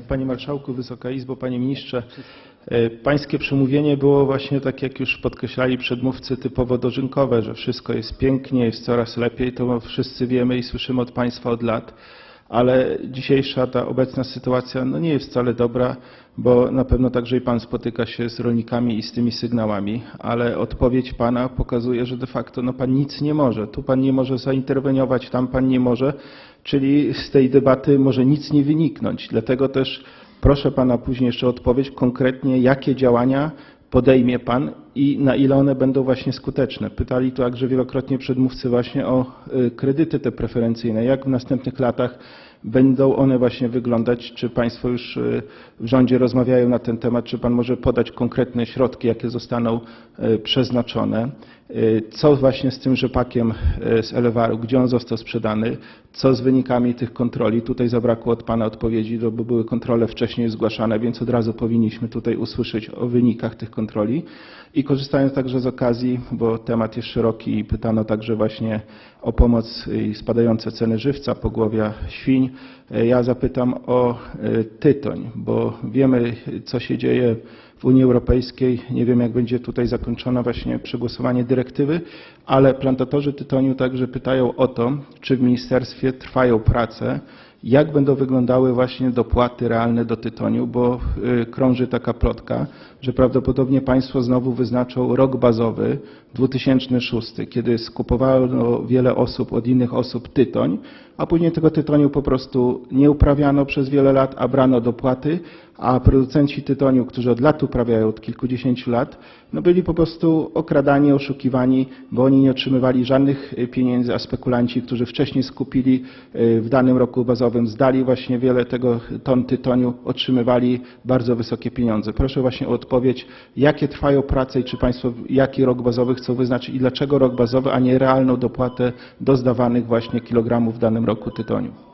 Panie Marszałku, Wysoka Izbo, Panie Ministrze. E, Pańskie przemówienie było właśnie, tak jak już podkreślali przedmówcy, typowo dożynkowe, że wszystko jest pięknie, jest coraz lepiej. To wszyscy wiemy i słyszymy od Państwa od lat. Ale dzisiejsza ta obecna sytuacja no nie jest wcale dobra, bo na pewno także i Pan spotyka się z rolnikami i z tymi sygnałami, ale odpowiedź Pana pokazuje, że de facto no Pan nic nie może. Tu Pan nie może zainterweniować, tam Pan nie może, czyli z tej debaty może nic nie wyniknąć. Dlatego też proszę Pana później jeszcze odpowiedź konkretnie, jakie działania podejmie Pan i na ile one będą właśnie skuteczne. Pytali tu także wielokrotnie przedmówcy właśnie o y, kredyty te preferencyjne. Jak w następnych latach będą one właśnie wyglądać? Czy Państwo już y, w rządzie rozmawiają na ten temat? Czy Pan może podać konkretne środki, jakie zostaną y, przeznaczone? Y, Co właśnie z tym rzepakiem z Elewaru? Gdzie on został sprzedany? Co z wynikami tych kontroli? Tutaj zabrakło od Pana odpowiedzi, bo były kontrole wcześniej zgłaszane, więc od razu powinniśmy tutaj usłyszeć o wynikach tych kontroli. I korzystając także z okazji, bo temat jest szeroki i pytano także właśnie o pomoc i spadające ceny żywca, pogłowia świń, ja zapytam o e, tytoń, bo wiemy co się dzieje w Unii Europejskiej. Nie wiem jak będzie tutaj zakończone właśnie przegłosowanie dyrektywy, ale plantatorzy tytoniu także pytają o to, czy w ministerstwie trwają prace jak będą wyglądały właśnie dopłaty realne do tytoniu, bo y, krąży taka plotka, że prawdopodobnie państwo znowu wyznaczą rok bazowy 2006, kiedy skupowało wiele osób od innych osób tytoń, a później tego tytoniu po prostu nie uprawiano przez wiele lat, a brano dopłaty, a producenci tytoniu, którzy od lat uprawiają, od kilkudziesięciu lat, no byli po prostu okradani, oszukiwani, bo oni nie otrzymywali żadnych y, pieniędzy, a spekulanci, którzy wcześniej skupili y, w danym roku bazowym, zdali właśnie wiele tego ton tytoniu, otrzymywali bardzo wysokie pieniądze. Proszę właśnie o odpowiedź, jakie trwają prace i czy Państwo jaki rok bazowy chcą wyznaczyć i dlaczego rok bazowy, a nie realną dopłatę do zdawanych właśnie kilogramów w danym roku tytoniu.